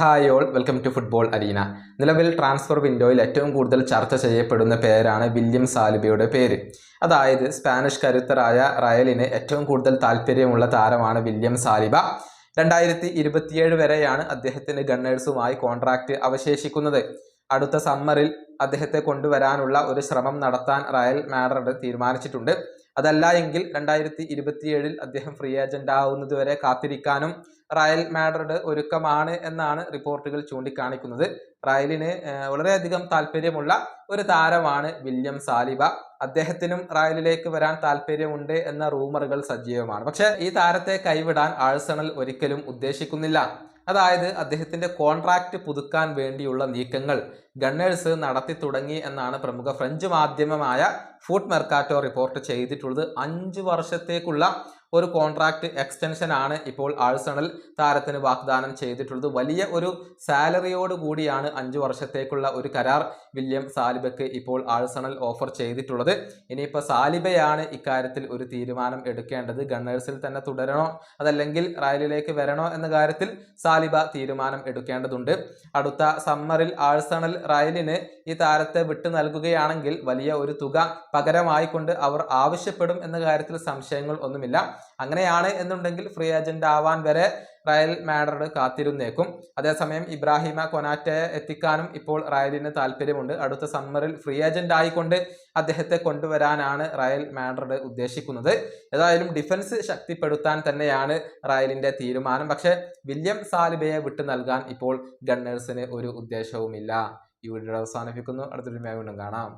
Hi all welcome to football arena. നിലവിൽ transfer വിൻഡോയിൽ ഏറ്റവും കൂടുതൽ ചർച്ച ചെയ്യപ്പെടുന്ന പേരാണ് വില്യം സാലിബയുടെ പേര്. അതായത് സ്പാനിഷ് കരുത്തരായ റയലിന് ഏറ്റവും കൂടുതൽ താല്പര്യമുള്ള താരമാണ് വില്യം സാലിബ. രണ്ടായിരത്തി ഇരുപത്തിയേഴ് വരെയാണ് അദ്ദേഹത്തിന് ഗണ്ണേഴ്സുമായി കോൺട്രാക്റ്റ് അവശേഷിക്കുന്നത്. അടുത്ത സമ്മറിൽ അദ്ദേഹത്തെ കൊണ്ടുവരാനുള്ള ഒരു ശ്രമം നടത്താൻ റയൽ മാഡ്രിഡ് തീരുമാനിച്ചിട്ടുണ്ട്. അതല്ല എങ്കിൽ രണ്ടായിരത്തി ഇരുപത്തിയേഴിൽ അദ്ദേഹം ഫ്രീ ഏജന്റ് ആവുന്നതുവരെ കാത്തിരിക്കാനും റയൽ മാഡ്രിഡ് ഒരുക്കമാണ് എന്നാണ് റിപ്പോർട്ടുകൾ ചൂണ്ടിക്കാണിക്കുന്നത്. റയലിന് വളരെയധികം താല്പര്യമുള്ള ഒരു താരമാണ് വില്യം സാലിബ. അദ്ദേഹത്തിനും റയലിലേക്ക് വരാൻ താല്പര്യമുണ്ട് എന്ന റൂമറുകൾ സജീവമാണ്. പക്ഷെ ഈ താരത്തെ കൈവിടാൻ ആഴ്സണൽ ഒരിക്കലും ഉദ്ദേശിക്കുന്നില്ല. അതായത് അദ്ദേഹത്തിന്റെ കോൺട്രാക്റ്റ് പുതുക്കാൻ വേണ്ടിയുള്ള നീക്കങ്ങൾ ഗണ്ണേഴ്സ് നടത്തി തുടങ്ങി എന്നാണ് പ്രമുഖ ഫ്രഞ്ച് മാധ്യമമായ ഫുഡ് മെർക്കാറ്റോ റിപ്പോർട്ട് ചെയ്തിട്ടുള്ളത്. അഞ്ച് വർഷത്തേക്കുള്ള ഒരു കോൺട്രാക്ട് എക്സ്റ്റൻഷൻ ആണ് ഇപ്പോൾ ആഴ്സണൽ താരത്തിന് വാഗ്ദാനം ചെയ്തിട്ടുള്ളത്. വലിയ ഒരു സാലറിയോട് കൂടിയാണ് അഞ്ച് വർഷത്തേക്കുള്ള ഒരു കരാർ വില്യം സാലിബയ്ക്ക് ഇപ്പോൾ ആഴ്സണൽ ഓഫർ ചെയ്തിട്ടുള്ളത്. ഇനിയിപ്പോൾ സാലിബയാണ് ഇക്കാര്യത്തിൽ ഒരു തീരുമാനം എടുക്കേണ്ടത്. ഗണ്ണേഴ്സിൽ തന്നെ തുടരണോ അതല്ലെങ്കിൽ റയലിലേക്ക് വരണോ എന്ന കാര്യത്തിൽ സാലിബ തീരുമാനം എടുക്കേണ്ടതുണ്ട്. അടുത്ത സമ്മറിൽ ആഴ്സണൽ റയലിന് ഈ താരത്തെ വിട്ടു നൽകുകയാണെങ്കിൽ വലിയ ഒരു തുക പകരമായിക്കൊണ്ട് അവർ ആവശ്യപ്പെടും എന്ന കാര്യത്തിൽ സംശയങ്ങൾ ഒന്നുമില്ല. അങ്ങനെയാണ് എന്നുണ്ടെങ്കിൽ ഫ്രീ ഏജന്റ് ആവാൻ വരെ റയൽ മാഡ്രിഡ് കാത്തിരുന്നേക്കും. അതേസമയം ഇബ്രാഹിമ കൊനാറ്റയെ എത്തിക്കാനും ഇപ്പോൾ റയലിന് താല്പര്യമുണ്ട്. അടുത്ത സമ്മറിൽ ഫ്രീ ഏജന്റ് ആയിക്കൊണ്ട് അദ്ദേഹത്തെ കൊണ്ടുവരാനാണ് റയൽ മാഡ്രിഡ് ഉദ്ദേശിക്കുന്നത്. ഏതായാലും ഡിഫൻസ് ശക്തിപ്പെടുത്താൻ തന്നെയാണ് റയലിന്റെ തീരുമാനം. പക്ഷേ വില്യം സാലിബയെ വിട്ടു നൽകാൻ ഇപ്പോൾ ഗണ്ണേഴ്സിന് ഒരു ഉദ്ദേശവുമില്ല. ഈ വീഡിയോ അവസാനിപ്പിക്കുന്നു. അടുത്തൊരു വീണ്ടും കാണാം.